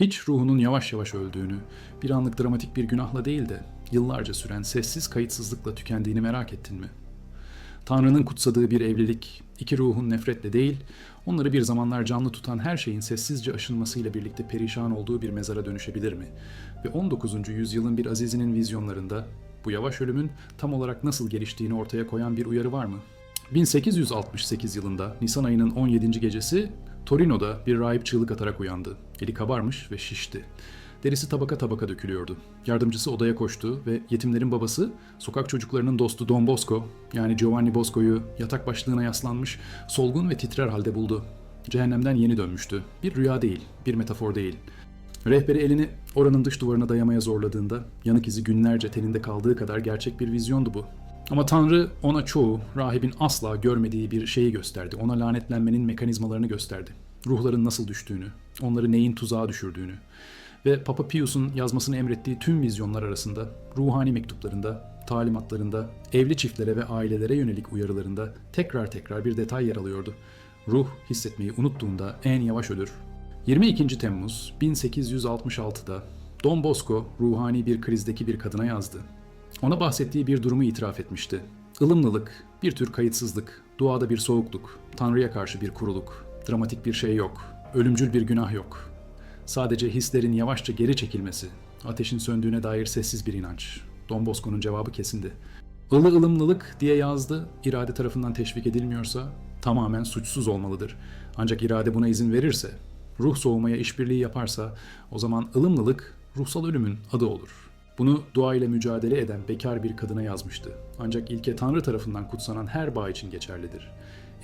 Hiç ruhunun yavaş yavaş öldüğünü, bir anlık dramatik bir günahla değil de yıllarca süren sessiz kayıtsızlıkla tükendiğini merak ettin mi? Tanrı'nın kutsadığı bir evlilik, iki ruhun nefretle değil, onları bir zamanlar canlı tutan her şeyin sessizce aşılmasıyla birlikte perişan olduğu bir mezara dönüşebilir mi? Ve 19. yüzyılın bir azizinin vizyonlarında bu yavaş ölümün tam olarak nasıl geliştiğini ortaya koyan bir uyarı var mı? 1868 yılında Nisan ayının 17. gecesi Torino'da bir rahip çığlık atarak uyandı. Eli kabarmış ve şişti. Derisi tabaka tabaka dökülüyordu. Yardımcısı odaya koştu ve yetimlerin babası, sokak çocuklarının dostu Don Bosco, yani Giovanni Bosco'yu yatak başlığına yaslanmış, solgun ve titrer halde buldu. Cehennemden yeni dönmüştü. Bir rüya değil, bir metafor değil. Rehberi elini oranın dış duvarına dayamaya zorladığında yanık izi günlerce teninde kaldığı kadar gerçek bir vizyondu bu. Ama Tanrı ona çoğu, rahibin asla görmediği bir şeyi gösterdi. Ona lanetlenmenin mekanizmalarını gösterdi. Ruhların nasıl düştüğünü, onları neyin tuzağa düşürdüğünü. Ve Papa Pius'un yazmasını emrettiği tüm vizyonlar arasında, ruhani mektuplarında, talimatlarında, evli çiftlere ve ailelere yönelik uyarılarında tekrar tekrar bir detay yer alıyordu. Ruh hissetmeyi unuttuğunda en yavaş ölür. 22. Temmuz 1866'da Don Bosco ruhani bir krizdeki bir kadına yazdı. Ona bahsettiği bir durumu itiraf etmişti. Ilımlılık, bir tür kayıtsızlık, duada bir soğukluk, Tanrı'ya karşı bir kuruluk, dramatik bir şey yok, ölümcül bir günah yok. Sadece hislerin yavaşça geri çekilmesi, ateşin söndüğüne dair sessiz bir inanç. Don Bosco'nun cevabı kesindi. Ilı ılımlılık diye yazdı, irade tarafından teşvik edilmiyorsa tamamen suçsuz olmalıdır. Ancak irade buna izin verirse, ruh soğumaya işbirliği yaparsa o zaman ılımlılık ruhsal ölümün adı olur.'' Bunu dua ile mücadele eden bekar bir kadına yazmıştı. Ancak ilke Tanrı tarafından kutsanan her bağ için geçerlidir.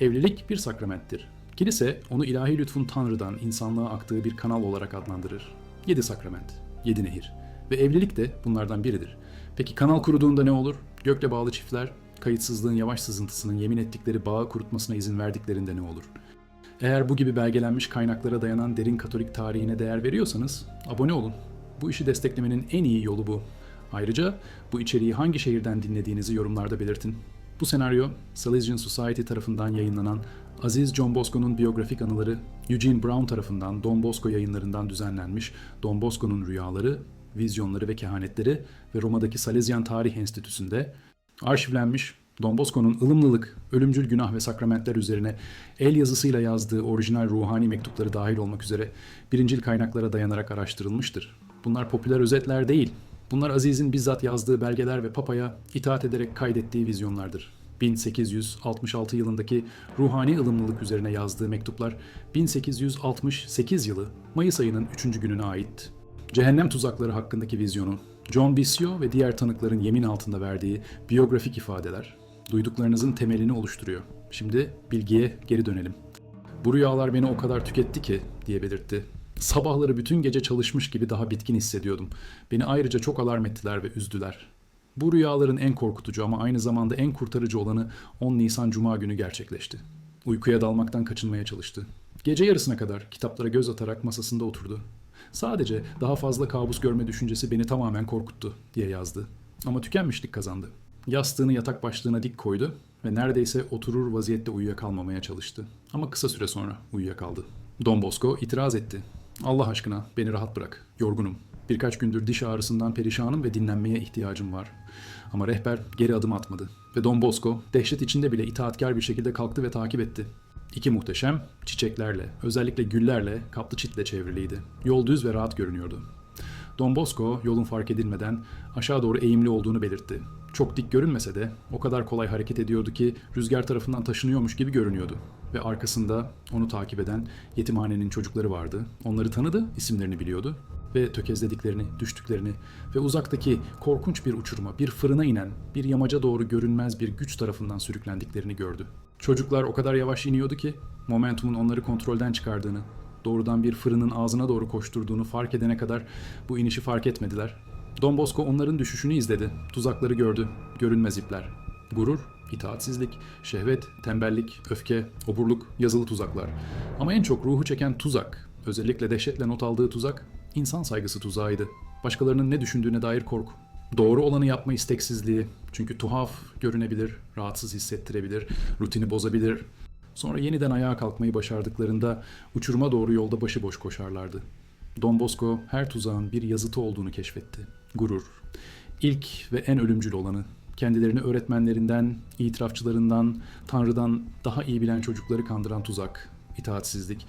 Evlilik bir sakramenttir. Kilise onu ilahi lütfun Tanrı'dan insanlığa aktığı bir kanal olarak adlandırır. Yedi sakrament, yedi nehir. Ve evlilik de bunlardan biridir. Peki kanal kuruduğunda ne olur? Gökle bağlı çiftler, kayıtsızlığın yavaş sızıntısının yemin ettikleri bağı kurutmasına izin verdiklerinde ne olur? Eğer bu gibi belgelenmiş kaynaklara dayanan derin Katolik tarihine değer veriyorsanız abone olun. Bu işi desteklemenin en iyi yolu bu. Ayrıca bu içeriği hangi şehirden dinlediğinizi yorumlarda belirtin. Bu senaryo Salesian Society tarafından yayınlanan Aziz John Bosco'nun biyografik anıları Eugene Brown tarafından Don Bosco yayınlarından düzenlenmiş Don Bosco'nun rüyaları, vizyonları ve kehanetleri ve Roma'daki Salesian Tarih Enstitüsü'nde arşivlenmiş Don Bosco'nun ılımlılık, ölümcül günah ve sakramentler üzerine el yazısıyla yazdığı orijinal ruhani mektupları dahil olmak üzere birincil kaynaklara dayanarak araştırılmıştır. Bunlar popüler özetler değil. Bunlar Aziz'in bizzat yazdığı belgeler ve Papa'ya itaat ederek kaydettiği vizyonlardır. 1866 yılındaki ruhani ılımlılık üzerine yazdığı mektuplar 1868 yılı Mayıs ayının 3. gününe ait. Cehennem tuzakları hakkındaki vizyonu, John Bissio ve diğer tanıkların yemin altında verdiği biyografik ifadeler duyduklarınızın temelini oluşturuyor. Şimdi bilgiye geri dönelim. Bu rüyalar beni o kadar tüketti ki diye belirtti Sabahları bütün gece çalışmış gibi daha bitkin hissediyordum. Beni ayrıca çok alarm ettiler ve üzdüler. Bu rüyaların en korkutucu ama aynı zamanda en kurtarıcı olanı 10 Nisan Cuma günü gerçekleşti. Uykuya dalmaktan kaçınmaya çalıştı. Gece yarısına kadar kitaplara göz atarak masasında oturdu. Sadece daha fazla kabus görme düşüncesi beni tamamen korkuttu diye yazdı. Ama tükenmişlik kazandı. Yastığını yatak başlığına dik koydu ve neredeyse oturur vaziyette uyuyakalmamaya çalıştı. Ama kısa süre sonra uyuyakaldı. Don Bosco itiraz etti. Allah aşkına beni rahat bırak. Yorgunum. Birkaç gündür diş ağrısından perişanım ve dinlenmeye ihtiyacım var. Ama rehber geri adım atmadı. Ve Don Bosco dehşet içinde bile itaatkar bir şekilde kalktı ve takip etti. İki muhteşem, çiçeklerle, özellikle güllerle, kaplı çitle çevriliydi. Yol düz ve rahat görünüyordu. Don Bosco yolun fark edilmeden aşağı doğru eğimli olduğunu belirtti. Çok dik görünmese de o kadar kolay hareket ediyordu ki rüzgar tarafından taşınıyormuş gibi görünüyordu. Ve arkasında onu takip eden yetimhanenin çocukları vardı. Onları tanıdı, isimlerini biliyordu. Ve tökezlediklerini, düştüklerini ve uzaktaki korkunç bir uçuruma, bir fırına inen, bir yamaca doğru görünmez bir güç tarafından sürüklendiklerini gördü. Çocuklar o kadar yavaş iniyordu ki momentumun onları kontrolden çıkardığını, doğrudan bir fırının ağzına doğru koşturduğunu fark edene kadar bu inişi fark etmediler. Don Bosco onların düşüşünü izledi. Tuzakları gördü. Görünmez ipler. Gurur, itaatsizlik, şehvet, tembellik, öfke, oburluk, yazılı tuzaklar. Ama en çok ruhu çeken tuzak, özellikle dehşetle not aldığı tuzak, insan saygısı tuzağıydı. Başkalarının ne düşündüğüne dair korku. Doğru olanı yapma isteksizliği, çünkü tuhaf görünebilir, rahatsız hissettirebilir, rutini bozabilir. Sonra yeniden ayağa kalkmayı başardıklarında uçuruma doğru yolda başıboş koşarlardı. Don Bosco her tuzağın bir yazıtı olduğunu keşfetti. Gurur. İlk ve en ölümcül olanı. Kendilerini öğretmenlerinden, itirafçılarından, Tanrı'dan daha iyi bilen çocukları kandıran tuzak, itaatsizlik,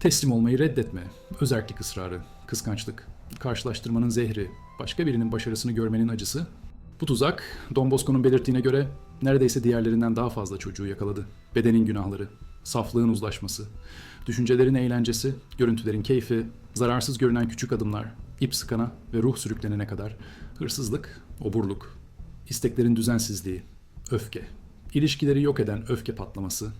teslim olmayı reddetme, özerklik ısrarı, kıskançlık, karşılaştırmanın zehri, başka birinin başarısını görmenin acısı. Bu tuzak, Don Bosco'nun belirttiğine göre neredeyse diğerlerinden daha fazla çocuğu yakaladı. Bedenin günahları, saflığın uzlaşması, düşüncelerin eğlencesi, görüntülerin keyfi, zararsız görünen küçük adımlar, ip sıkana ve ruh sürüklenene kadar, hırsızlık, oburluk, isteklerin düzensizliği, öfke, ilişkileri yok eden öfke patlaması,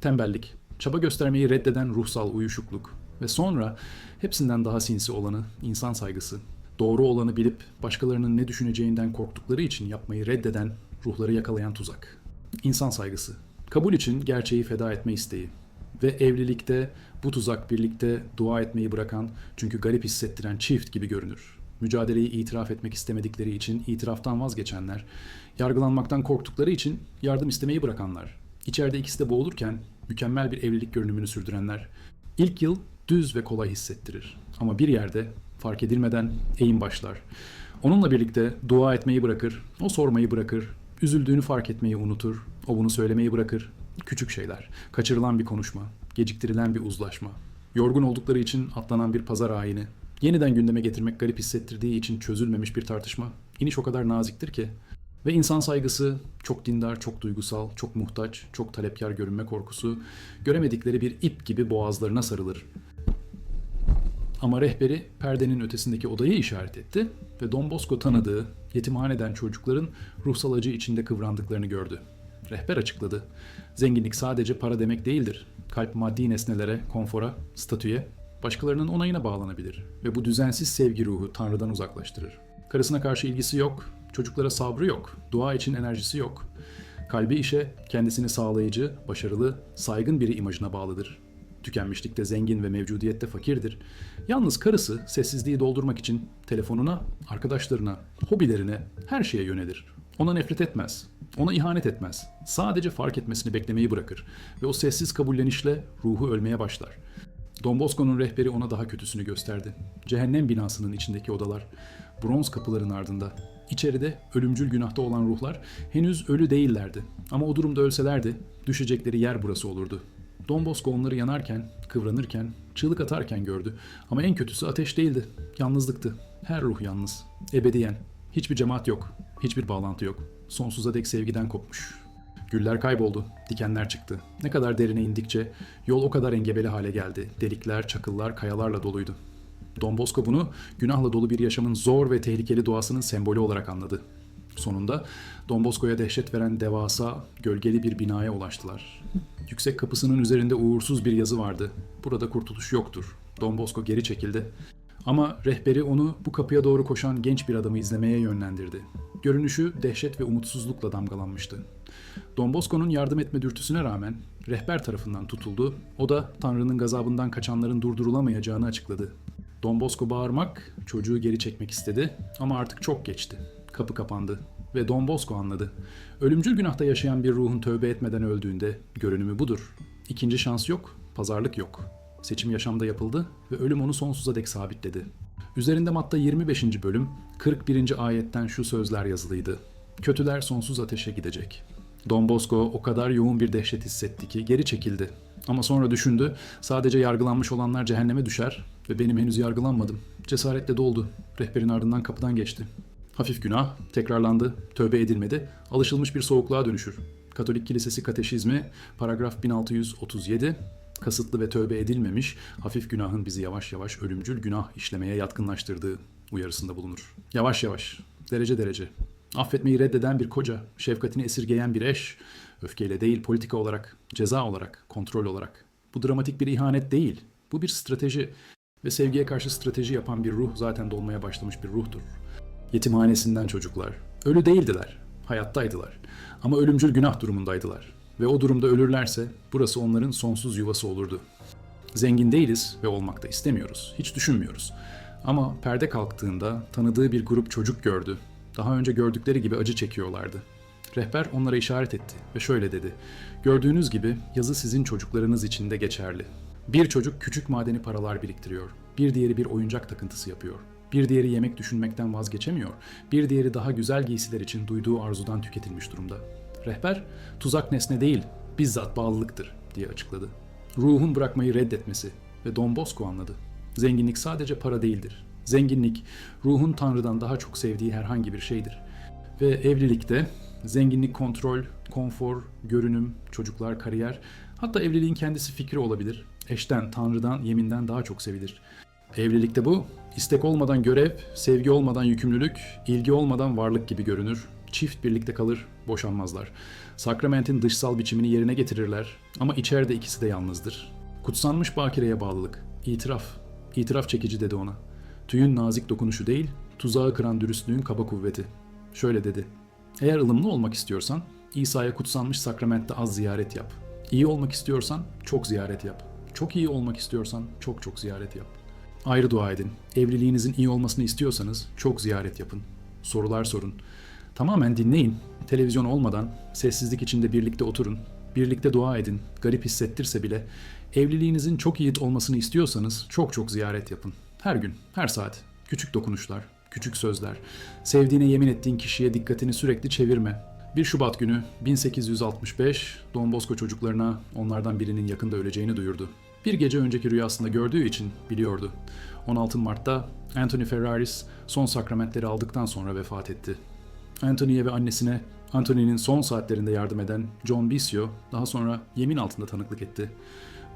tembellik, çaba göstermeyi reddeden ruhsal uyuşukluk ve sonra hepsinden daha sinsi olanı insan saygısı, doğru olanı bilip başkalarının ne düşüneceğinden korktukları için yapmayı reddeden, ruhları yakalayan tuzak. İnsan saygısı, kabul için gerçeği feda etme isteği ve evlilikte bu tuzak birlikte dua etmeyi bırakan çünkü garip hissettiren çift gibi görünür. Mücadeleyi itiraf etmek istemedikleri için itiraftan vazgeçenler, yargılanmaktan korktukları için yardım istemeyi bırakanlar, içeride ikisi de boğulurken mükemmel bir evlilik görünümünü sürdürenler. İlk yıl düz ve kolay hissettirir. Ama bir yerde fark edilmeden eğim başlar. Onunla birlikte dua etmeyi bırakır, o sormayı bırakır, üzüldüğünü fark etmeyi unutur, o bunu söylemeyi bırakır. Küçük şeyler, kaçırılan bir konuşma, geciktirilen bir uzlaşma, yorgun oldukları için atlanan bir pazar ayini, yeniden gündeme getirmek garip hissettirdiği için çözülmemiş bir tartışma. İniş o kadar naziktir ki. Ve insan saygısı, çok dindar, çok duygusal, çok muhtaç, çok talepkar görünme korkusu, göremedikleri bir ip gibi boğazlarına sarılır. Ama rehberi perdenin ötesindeki odayı işaret etti ve Don Bosco tanıdığı yetimhaneden çocukların ruhsal acı içinde kıvrandıklarını gördü. Rehber açıkladı. Zenginlik sadece para demek değildir. Kalp maddi nesnelere, konfora, statüye, başkalarının onayına bağlanabilir ve bu düzensiz sevgi ruhu Tanrı'dan uzaklaştırır. Karısına karşı ilgisi yok, çocuklara sabrı yok, dua için enerjisi yok. Kalbi işe, kendisini sağlayıcı, başarılı, saygın biri imajına bağlıdır. Tükenmişlikte zengin ve mevcudiyette fakirdir. Yalnız karısı sessizliği doldurmak için telefonuna, arkadaşlarına, hobilerine, her şeye yönelir. Ona nefret etmez, ona ihanet etmez. Sadece fark etmesini beklemeyi bırakır ve o sessiz kabullenişle ruhu ölmeye başlar. Don Bosco'nun rehberi ona daha kötüsünü gösterdi. Cehennem binasının içindeki odalar, bronz kapıların ardında. İçeride ölümcül günahta olan ruhlar henüz ölü değillerdi. Ama o durumda ölselerdi düşecekleri yer burası olurdu. Don Bosco onları yanarken, kıvranırken, çığlık atarken gördü. Ama en kötüsü ateş değildi. Yalnızlıktı. Her ruh yalnız. Ebediyen. Hiçbir cemaat yok. Hiçbir bağlantı yok. Sonsuza dek sevgiden kopmuş. Güller kayboldu, dikenler çıktı. Ne kadar derine indikçe yol o kadar engebeli hale geldi. Delikler, çakıllar, kayalarla doluydu. Don Bosco bunu günahla dolu bir yaşamın zor ve tehlikeli doğasının sembolü olarak anladı. Sonunda Don Bosco'ya dehşet veren devasa, gölgeli bir binaya ulaştılar. Yüksek kapısının üzerinde uğursuz bir yazı vardı. Burada kurtuluş yoktur. Don Bosco geri çekildi. Ama rehberi onu bu kapıya doğru koşan genç bir adamı izlemeye yönlendirdi. Görünüşü dehşet ve umutsuzlukla damgalanmıştı. Don Bosco'nun yardım etme dürtüsüne rağmen rehber tarafından tutuldu. O da Tanrı'nın gazabından kaçanların durdurulamayacağını açıkladı. Don Bosco bağırmak, çocuğu geri çekmek istedi ama artık çok geçti. Kapı kapandı ve Don Bosco anladı. Ölümcül günahta yaşayan bir ruhun tövbe etmeden öldüğünde görünümü budur. İkinci şans yok, pazarlık yok. Seçim yaşamda yapıldı ve ölüm onu sonsuza dek sabitledi. Üzerinde matta 25. bölüm 41. ayetten şu sözler yazılıydı. Kötüler sonsuz ateşe gidecek. Don Bosco o kadar yoğun bir dehşet hissetti ki geri çekildi. Ama sonra düşündü, sadece yargılanmış olanlar cehenneme düşer ve benim henüz yargılanmadım. Cesaretle doldu. Rehberin ardından kapıdan geçti. Hafif günah, tekrarlandı, tövbe edilmedi, alışılmış bir soğukluğa dönüşür. Katolik Kilisesi Kateşizmi, paragraf 1637, kasıtlı ve tövbe edilmemiş, hafif günahın bizi yavaş yavaş ölümcül günah işlemeye yatkınlaştırdığı uyarısında bulunur. Yavaş yavaş, derece derece. Affetmeyi reddeden bir koca, şefkatini esirgeyen bir eş, öfkeyle değil politika olarak, ceza olarak, kontrol olarak. Bu dramatik bir ihanet değil, bu bir strateji ve sevgiye karşı strateji yapan bir ruh zaten dolmaya başlamış bir ruhtur. Yetimhanesinden çocuklar. Ölü değildiler, hayattaydılar. Ama ölümcül günah durumundaydılar. Ve o durumda ölürlerse burası onların sonsuz yuvası olurdu. Zengin değiliz ve olmak da istemiyoruz. Hiç düşünmüyoruz. Ama perde kalktığında tanıdığı bir grup çocuk gördü. Daha önce gördükleri gibi acı çekiyorlardı. Rehber onlara işaret etti ve şöyle dedi. Gördüğünüz gibi yazı sizin çocuklarınız için de geçerli. Bir çocuk küçük madeni paralar biriktiriyor. Bir diğeri bir oyuncak takıntısı yapıyor. Bir diğeri yemek düşünmekten vazgeçemiyor. Bir diğeri daha güzel giysiler için duyduğu arzudan tüketilmiş durumda. Rehber, tuzak nesne değil, bizzat bağlılıktır diye açıkladı. Ruhun bırakmayı reddetmesi ve Don Bosco anladı. Zenginlik sadece para değildir. Zenginlik, ruhun Tanrı'dan daha çok sevdiği herhangi bir şeydir. Ve evlilikte zenginlik kontrol, konfor, görünüm, çocuklar, kariyer, hatta evliliğin kendisi fikri olabilir. Eşten, Tanrı'dan, yeminden daha çok sevilir. Evlilikte bu, istek olmadan görev, sevgi olmadan yükümlülük, ilgi olmadan varlık gibi görünür. Çift birlikte kalır, boşanmazlar. Sakramentin dışsal biçimini yerine getirirler ama içeride ikisi de yalnızdır. Kutsanmış bakireye bağlılık, itiraf, itiraf çekici dedi ona. Tüyün nazik dokunuşu değil, tuzağı kıran dürüstlüğün kaba kuvveti. Şöyle dedi, eğer ılımlı olmak istiyorsan, İsa'ya kutsanmış sakramentte az ziyaret yap. İyi olmak istiyorsan, çok ziyaret yap. Çok iyi olmak istiyorsan, çok çok ziyaret yap. Ayrı dua edin. Evliliğinizin iyi olmasını istiyorsanız çok ziyaret yapın. Sorular sorun. Tamamen dinleyin. Televizyon olmadan sessizlik içinde birlikte oturun. Birlikte dua edin. Garip hissettirse bile evliliğinizin çok iyi olmasını istiyorsanız çok çok ziyaret yapın. Her gün, her saat. Küçük dokunuşlar, küçük sözler. Sevdiğine yemin ettiğin kişiye dikkatini sürekli çevirme. 1 Şubat günü 1865 Don Bosco çocuklarına onlardan birinin yakında öleceğini duyurdu. Bir gece önceki rüyasında gördüğü için biliyordu. 16 Mart'ta Anthony Ferraris son sakramentleri aldıktan sonra vefat etti. Anthony'ye ve annesine Anthony'nin son saatlerinde yardım eden John Bisio daha sonra yemin altında tanıklık etti.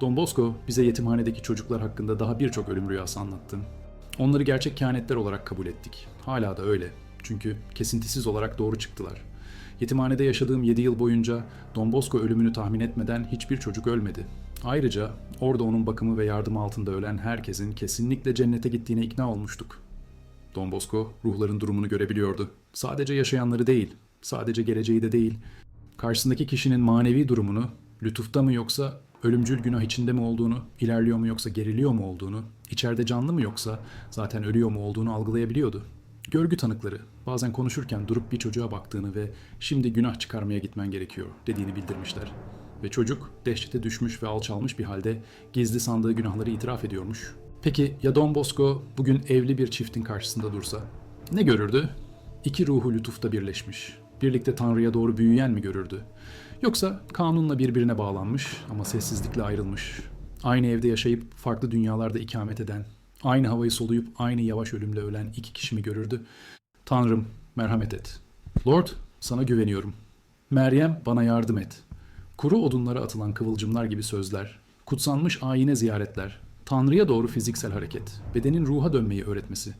Don Bosco bize yetimhanedeki çocuklar hakkında daha birçok ölüm rüyası anlattı. Onları gerçek kehanetler olarak kabul ettik. Hala da öyle. Çünkü kesintisiz olarak doğru çıktılar. Yetimhanede yaşadığım 7 yıl boyunca Don Bosco ölümünü tahmin etmeden hiçbir çocuk ölmedi. Ayrıca orada onun bakımı ve yardımı altında ölen herkesin kesinlikle cennete gittiğine ikna olmuştuk. Don Bosco ruhların durumunu görebiliyordu. Sadece yaşayanları değil, sadece geleceği de değil. Karşısındaki kişinin manevi durumunu, lütufta mı yoksa ölümcül günah içinde mi olduğunu, ilerliyor mu yoksa geriliyor mu olduğunu, içeride canlı mı yoksa zaten ölüyor mu olduğunu algılayabiliyordu. Görgü tanıkları bazen konuşurken durup bir çocuğa baktığını ve şimdi günah çıkarmaya gitmen gerekiyor dediğini bildirmişler. Ve çocuk dehşete düşmüş ve alçalmış bir halde gizli sandığı günahları itiraf ediyormuş. Peki ya Don Bosco bugün evli bir çiftin karşısında dursa? Ne görürdü? İki ruhu lütufta birleşmiş. Birlikte Tanrı'ya doğru büyüyen mi görürdü? Yoksa kanunla birbirine bağlanmış ama sessizlikle ayrılmış. Aynı evde yaşayıp farklı dünyalarda ikamet eden, aynı havayı soluyup aynı yavaş ölümle ölen iki kişi mi görürdü? Tanrım merhamet et. Lord sana güveniyorum. Meryem bana yardım et. Kuru odunlara atılan kıvılcımlar gibi sözler, kutsanmış ayine ziyaretler, Tanrı'ya doğru fiziksel hareket, bedenin ruha dönmeyi öğretmesi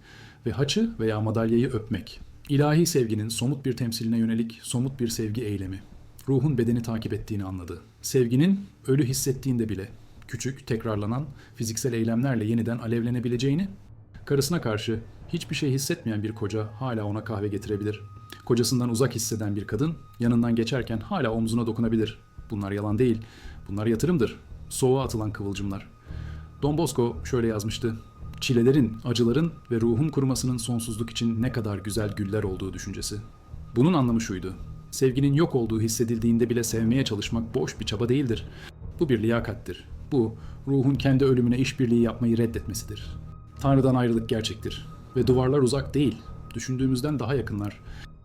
ve haçı veya madalyayı öpmek. İlahi sevginin somut bir temsiline yönelik somut bir sevgi eylemi. Ruhun bedeni takip ettiğini anladı. Sevginin ölü hissettiğinde bile küçük, tekrarlanan fiziksel eylemlerle yeniden alevlenebileceğini, karısına karşı hiçbir şey hissetmeyen bir koca hala ona kahve getirebilir. Kocasından uzak hisseden bir kadın yanından geçerken hala omzuna dokunabilir. Bunlar yalan değil. Bunlar yatırımdır. Soğuğa atılan kıvılcımlar. Don Bosco şöyle yazmıştı. Çilelerin, acıların ve ruhun kurumasının sonsuzluk için ne kadar güzel güller olduğu düşüncesi. Bunun anlamı şuydu. Sevginin yok olduğu hissedildiğinde bile sevmeye çalışmak boş bir çaba değildir. Bu bir liyakattir. Bu, ruhun kendi ölümüne işbirliği yapmayı reddetmesidir. Tanrı'dan ayrılık gerçektir. Ve duvarlar uzak değil. Düşündüğümüzden daha yakınlar.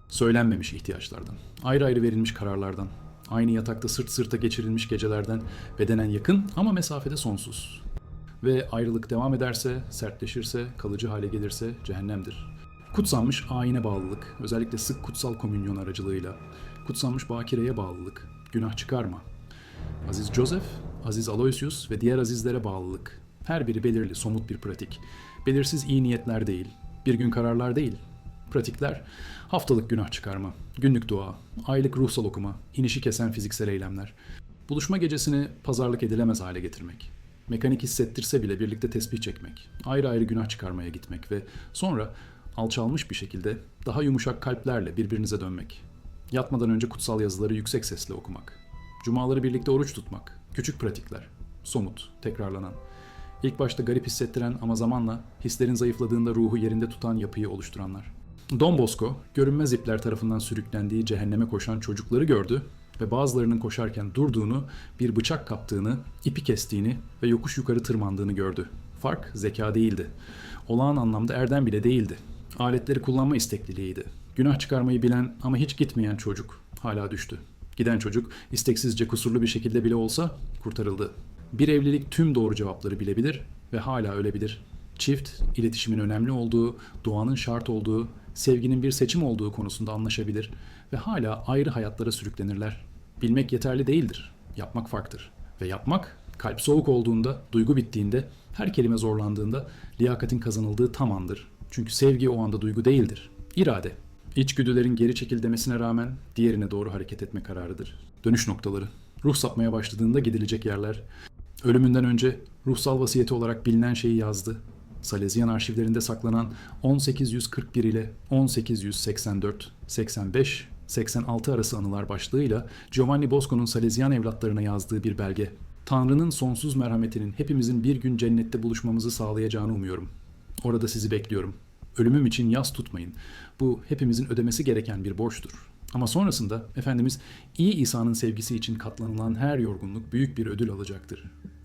Söylenmemiş ihtiyaçlardan. Ayrı ayrı verilmiş kararlardan. Aynı yatakta sırt sırta geçirilmiş gecelerden bedenen yakın ama mesafede sonsuz. Ve ayrılık devam ederse, sertleşirse, kalıcı hale gelirse cehennemdir. Kutsanmış ayine bağlılık, özellikle sık kutsal komünyon aracılığıyla. Kutsanmış bakireye bağlılık, günah çıkarma. Aziz Joseph, Aziz Aloysius ve diğer azizlere bağlılık. Her biri belirli, somut bir pratik. Belirsiz iyi niyetler değil, bir gün kararlar değil. Pratikler, haftalık günah çıkarma, günlük dua, aylık ruhsal okuma, inişi kesen fiziksel eylemler. Buluşma gecesini pazarlık edilemez hale getirmek. Mekanik hissettirse bile birlikte tesbih çekmek, ayrı ayrı günah çıkarmaya gitmek ve sonra alçalmış bir şekilde daha yumuşak kalplerle birbirinize dönmek. Yatmadan önce kutsal yazıları yüksek sesle okumak. Cumaları birlikte oruç tutmak. Küçük pratikler. Somut, tekrarlanan. İlk başta garip hissettiren ama zamanla hislerin zayıfladığında ruhu yerinde tutan yapıyı oluşturanlar. Don Bosco, görünmez ipler tarafından sürüklendiği cehenneme koşan çocukları gördü ve bazılarının koşarken durduğunu, bir bıçak kaptığını, ipi kestiğini ve yokuş yukarı tırmandığını gördü. Fark zeka değildi. Olağan anlamda erdem bile değildi. Aletleri kullanma istekliliğiydi. Günah çıkarmayı bilen ama hiç gitmeyen çocuk hala düştü. Giden çocuk isteksizce kusurlu bir şekilde bile olsa kurtarıldı. Bir evlilik tüm doğru cevapları bilebilir ve hala ölebilir. Çift, iletişimin önemli olduğu, doğanın şart olduğu, sevginin bir seçim olduğu konusunda anlaşabilir ve hala ayrı hayatlara sürüklenirler. Bilmek yeterli değildir. Yapmak farktır. Ve yapmak, kalp soğuk olduğunda, duygu bittiğinde, her kelime zorlandığında liyakatin kazanıldığı tam andır. Çünkü sevgi o anda duygu değildir. İrade. İçgüdülerin geri çekil demesine rağmen diğerine doğru hareket etme kararıdır. Dönüş noktaları. Ruh sapmaya başladığında gidilecek yerler. Ölümünden önce ruhsal vasiyeti olarak bilinen şeyi yazdı. Salezyan arşivlerinde saklanan 1841 ile 1884, 85, 86 arası anılar başlığıyla Giovanni Bosco'nun Salezyan evlatlarına yazdığı bir belge. Tanrı'nın sonsuz merhametinin hepimizin bir gün cennette buluşmamızı sağlayacağını umuyorum. Orada sizi bekliyorum. Ölümüm için yas tutmayın. Bu hepimizin ödemesi gereken bir borçtur. Ama sonrasında Efendimiz iyi İsa'nın sevgisi için katlanılan her yorgunluk büyük bir ödül alacaktır.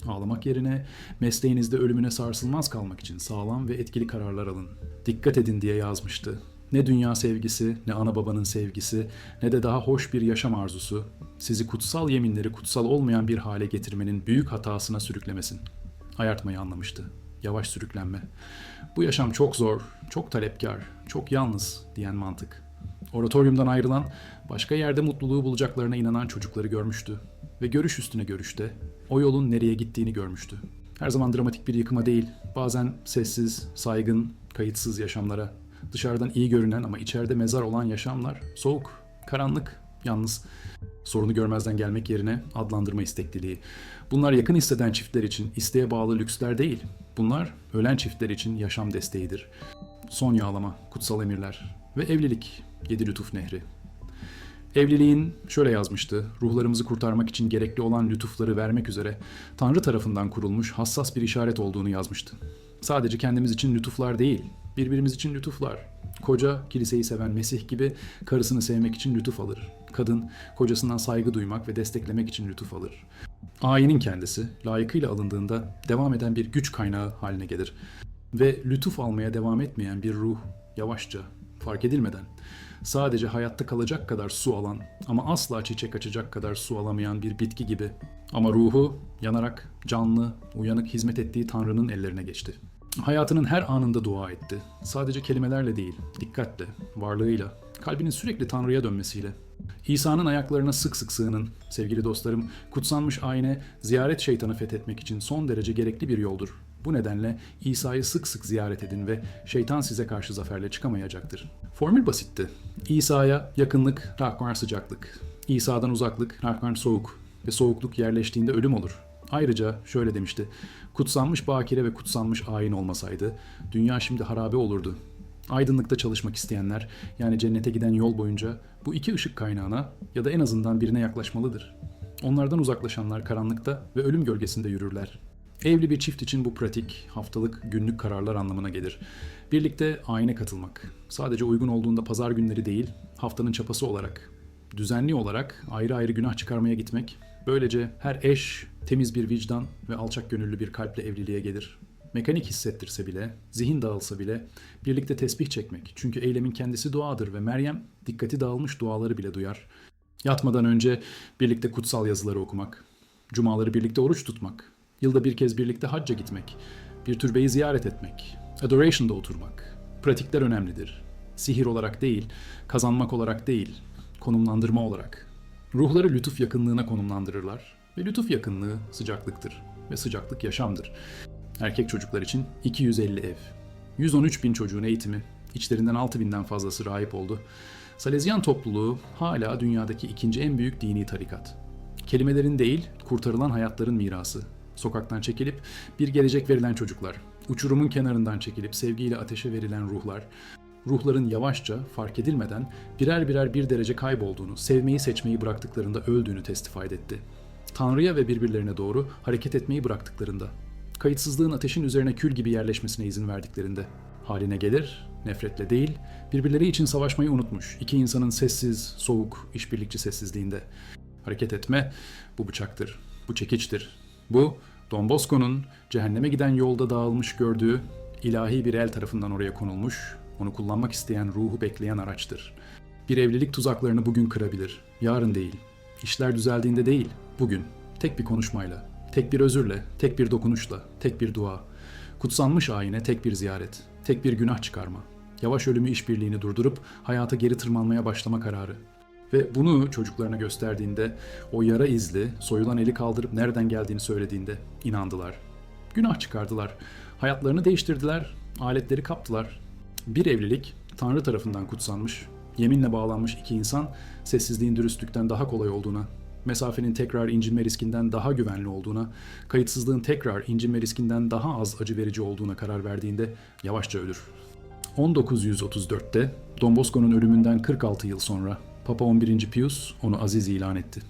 Ağlamak yerine mesleğinizde ölümüne sarsılmaz kalmak için sağlam ve etkili kararlar alın. Dikkat edin diye yazmıştı. Ne dünya sevgisi, ne ana babanın sevgisi, ne de daha hoş bir yaşam arzusu sizi kutsal yeminleri kutsal olmayan bir hale getirmenin büyük hatasına sürüklemesin. Ayartmayı anlamıştı. Yavaş sürüklenme. Bu yaşam çok zor, çok talepkar, çok yalnız diyen mantık. Oratoryumdan ayrılan, başka yerde mutluluğu bulacaklarına inanan çocukları görmüştü. Ve görüş üstüne görüşte o yolun nereye gittiğini görmüştü. Her zaman dramatik bir yıkıma değil, bazen sessiz, saygın, kayıtsız yaşamlara, dışarıdan iyi görünen ama içeride mezar olan yaşamlar, soğuk, karanlık, yalnız. Sorunu görmezden gelmek yerine adlandırma istekliliği. Bunlar yakın hisseden çiftler için isteğe bağlı lüksler değil. Bunlar ölen çiftler için yaşam desteğidir. Son yağlama, kutsal emirler ve evlilik, yedi lütuf nehri. Evliliğin şöyle yazmıştı, ruhlarımızı kurtarmak için gerekli olan lütufları vermek üzere Tanrı tarafından kurulmuş hassas bir işaret olduğunu yazmıştı. Sadece kendimiz için lütuflar değil, birbirimiz için lütuflar. Koca kiliseyi seven Mesih gibi karısını sevmek için lütuf alır. Kadın kocasından saygı duymak ve desteklemek için lütuf alır. Ayinin kendisi layıkıyla alındığında devam eden bir güç kaynağı haline gelir. Ve lütuf almaya devam etmeyen bir ruh yavaşça, fark edilmeden, sadece hayatta kalacak kadar su alan ama asla çiçek açacak kadar su alamayan bir bitki gibi. Ama ruhu yanarak canlı, uyanık hizmet ettiği Tanrı'nın ellerine geçti. Hayatının her anında dua etti. Sadece kelimelerle değil, dikkatle, varlığıyla, kalbinin sürekli Tanrı'ya dönmesiyle. İsa'nın ayaklarına sık sık sığının, sevgili dostlarım, kutsanmış ayine ziyaret şeytanı fethetmek için son derece gerekli bir yoldur. Bu nedenle İsa'yı sık sık ziyaret edin ve şeytan size karşı zaferle çıkamayacaktır. Formül basitti. İsa'ya yakınlık, rahkar sıcaklık. İsa'dan uzaklık, rahkar soğuk. Ve soğukluk yerleştiğinde ölüm olur. Ayrıca şöyle demişti. Kutsanmış bakire ve kutsanmış ayin olmasaydı dünya şimdi harabe olurdu. Aydınlıkta çalışmak isteyenler yani cennete giden yol boyunca bu iki ışık kaynağına ya da en azından birine yaklaşmalıdır. Onlardan uzaklaşanlar karanlıkta ve ölüm gölgesinde yürürler. Evli bir çift için bu pratik, haftalık, günlük kararlar anlamına gelir. Birlikte ayine katılmak. Sadece uygun olduğunda pazar günleri değil, haftanın çapası olarak, düzenli olarak ayrı ayrı günah çıkarmaya gitmek. Böylece her eş temiz bir vicdan ve alçak gönüllü bir kalple evliliğe gelir. Mekanik hissettirse bile, zihin dağılsa bile birlikte tesbih çekmek. Çünkü eylemin kendisi duadır ve Meryem dikkati dağılmış duaları bile duyar. Yatmadan önce birlikte kutsal yazıları okumak, cumaları birlikte oruç tutmak, yılda bir kez birlikte hacca gitmek, bir türbeyi ziyaret etmek, adoration'da oturmak. Pratikler önemlidir. Sihir olarak değil, kazanmak olarak değil, konumlandırma olarak. Ruhları lütuf yakınlığına konumlandırırlar ve lütuf yakınlığı sıcaklıktır ve sıcaklık yaşamdır. Erkek çocuklar için 250 ev, 113 bin çocuğun eğitimi, içlerinden 6 binden fazlası rahip oldu. Salezyan topluluğu hala dünyadaki ikinci en büyük dini tarikat. Kelimelerin değil, kurtarılan hayatların mirası. Sokaktan çekilip bir gelecek verilen çocuklar, uçurumun kenarından çekilip sevgiyle ateşe verilen ruhlar, ruhların yavaşça, fark edilmeden birer birer bir derece kaybolduğunu, sevmeyi seçmeyi bıraktıklarında öldüğünü testifade etti. Tanrı'ya ve birbirlerine doğru hareket etmeyi bıraktıklarında, kayıtsızlığın ateşin üzerine kül gibi yerleşmesine izin verdiklerinde, haline gelir, nefretle değil, birbirleri için savaşmayı unutmuş, iki insanın sessiz, soğuk, işbirlikçi sessizliğinde. Hareket etme, bu bıçaktır, bu çekiçtir. Bu, Don Bosco'nun cehenneme giden yolda dağılmış gördüğü ilahi bir el tarafından oraya konulmuş, onu kullanmak isteyen ruhu bekleyen araçtır. Bir evlilik tuzaklarını bugün kırabilir, yarın değil. İşler düzeldiğinde değil, bugün. Tek bir konuşmayla, tek bir özürle, tek bir dokunuşla, tek bir dua. Kutsanmış ayine tek bir ziyaret, tek bir günah çıkarma. Yavaş ölümü işbirliğini durdurup hayata geri tırmanmaya başlama kararı. Ve bunu çocuklarına gösterdiğinde, o yara izli, soyulan eli kaldırıp nereden geldiğini söylediğinde inandılar. Günah çıkardılar. Hayatlarını değiştirdiler, aletleri kaptılar. Bir evlilik Tanrı tarafından kutsanmış, yeminle bağlanmış iki insan sessizliğin dürüstlükten daha kolay olduğuna, mesafenin tekrar incinme riskinden daha güvenli olduğuna, kayıtsızlığın tekrar incinme riskinden daha az acı verici olduğuna karar verdiğinde yavaşça ölür. 1934'te Don Bosco'nun ölümünden 46 yıl sonra Papa 11. Pius onu aziz ilan etti.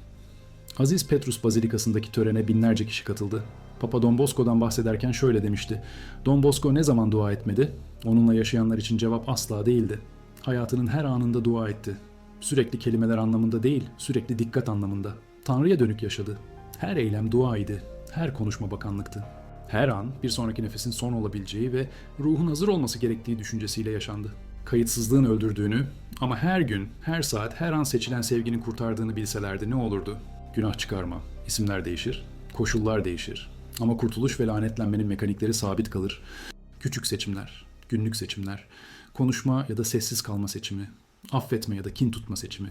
Aziz Petrus Bazilikası'ndaki törene binlerce kişi katıldı. Papa Don Bosco'dan bahsederken şöyle demişti. Don Bosco ne zaman dua etmedi? Onunla yaşayanlar için cevap asla değildi. Hayatının her anında dua etti. Sürekli kelimeler anlamında değil, sürekli dikkat anlamında. Tanrı'ya dönük yaşadı. Her eylem duaydı, her konuşma bakanlıktı. Her an bir sonraki nefesin son olabileceği ve ruhun hazır olması gerektiği düşüncesiyle yaşandı. Kayıtsızlığın öldürdüğünü ama her gün, her saat, her an seçilen sevginin kurtardığını bilselerdi ne olurdu? Günah çıkarma, isimler değişir, koşullar değişir. Ama kurtuluş ve lanetlenmenin mekanikleri sabit kalır. Küçük seçimler, günlük seçimler, konuşma ya da sessiz kalma seçimi, affetme ya da kin tutma seçimi,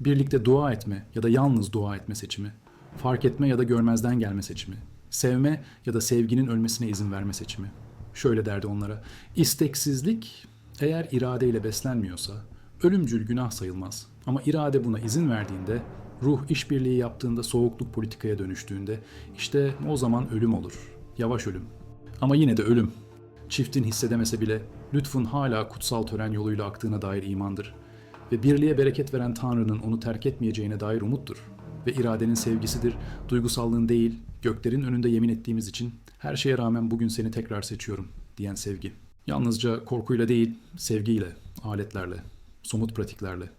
birlikte dua etme ya da yalnız dua etme seçimi, fark etme ya da görmezden gelme seçimi, sevme ya da sevginin ölmesine izin verme seçimi. Şöyle derdi onlara, isteksizlik eğer iradeyle beslenmiyorsa ölümcül günah sayılmaz. Ama irade buna izin verdiğinde, ruh işbirliği yaptığında soğukluk politikaya dönüştüğünde işte o zaman ölüm olur. Yavaş ölüm. Ama yine de ölüm. Çiftin hissedemese bile lütfun hala kutsal tören yoluyla aktığına dair imandır. Ve birliğe bereket veren Tanrı'nın onu terk etmeyeceğine dair umuttur. Ve iradenin sevgisidir, duygusallığın değil, göklerin önünde yemin ettiğimiz için her şeye rağmen bugün seni tekrar seçiyorum diyen sevgi. Yalnızca korkuyla değil, sevgiyle, aletlerle, somut pratiklerle.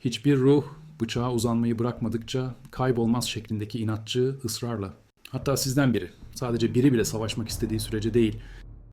Hiçbir ruh bıçağa uzanmayı bırakmadıkça kaybolmaz şeklindeki inatçı ısrarla. Hatta sizden biri, sadece biri bile savaşmak istediği sürece değil,